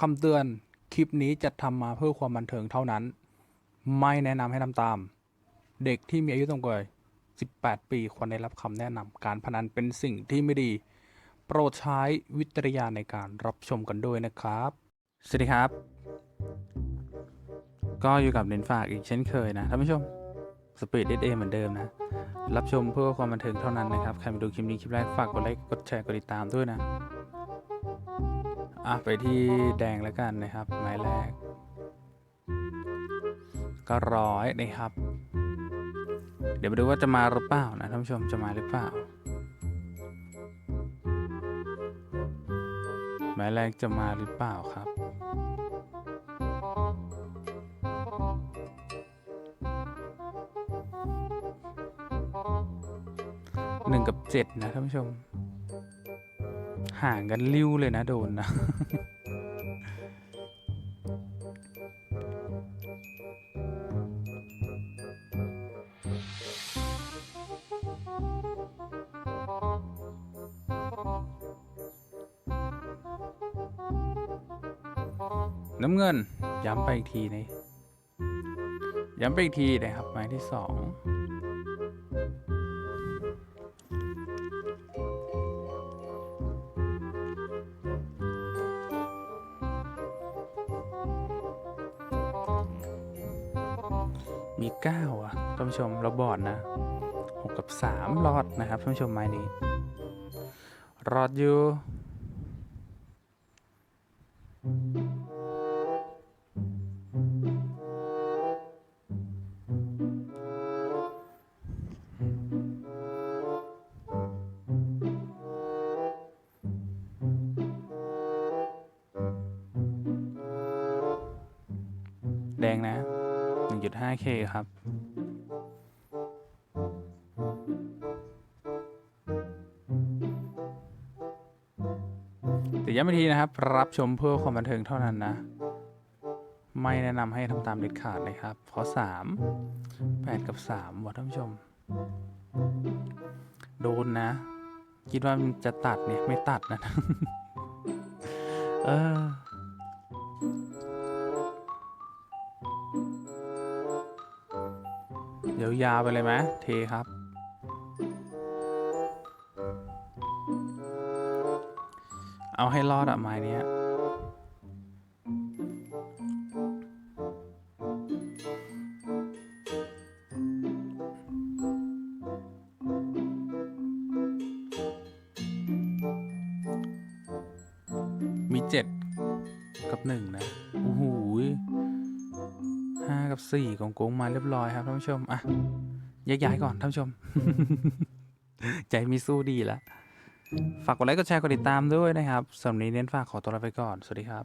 คำเตือน คลิปนี้จะทำมาเพื่อความบันเทิงเท่านั้น ไม่แนะนำให้ทำตาม เด็กที่มีอายุต่ำกว่า 18 ปีควรได้รับคำแนะนำการพนันเป็นสิ่งที่ไม่ดี โปรดใช้วิจารณญาณในการรับชมกันด้วยนะครับ สวัสดีครับ ก็อยู่กับเน้นฝากอีกเช่นเคยนะท่านผู้ชมสปีดเดเหมือนเดิมนะ รับชมเพื่อความบันเทิงเท่านั้นนะครับ ใครมาดูคลิปนี้คลิปแรกฝากกดไลค์ กดแชร์ กดติดตามด้วยนะ อะไปที่แดงแล้วกันนะครับ ไม้แรก ก็ร้อยนะครับ เดี๋ยวมาดูว่าจะมาหรือเปล่านะท่านผู้ชมจะมาหรือเปล่า ไม้แรกจะมาหรือเปล่าครับหนึ่งกับเจ็ดนะท่านผู้ชม ห่างกันริ้วเลยนะโดนนะ น้ำเงิน ย้ำไปอีกทีนี่ย้ำไปอีกทีนะครับหมายที่สอง มีเก้าอะท่านผู้ชมเราบอดนะหกกับสามรอดนะครับท่านผู้ชมไม้นี้ รอดอยู่แดงนะ 1.5K ครับ แต่ย้ำอีกทีนะครับ รับชมเพื่อความบันเทิงเท่านั้นนะ ไม่แนะนำให้ทำตามเด็ดขาดเลยครับ เพราะ 3 8 กับ3ว่ะท่านผู้ชม โดนนะ คิดว่ามันจะตัดเนี่ย ไม่ตัดนะ เออ ยวยาวไปเลยไหมเทครับ เอาให้รอดอะไม้เนี้ยมีเจ็ดกับหนึ่งนะโอ้โห 5 กับสี่กงโกงมาเรียบร้อยครับท่านผู้ชม อะย้ายๆก่อนท่านผู้ชม ใจมีสู้ดีละฝากกดไลค์กดแชร์กดติดตามด้วยนะครับสำหรับวันนี้เน้นฝากขอตัวลาไปก่อน สวัสดีครับ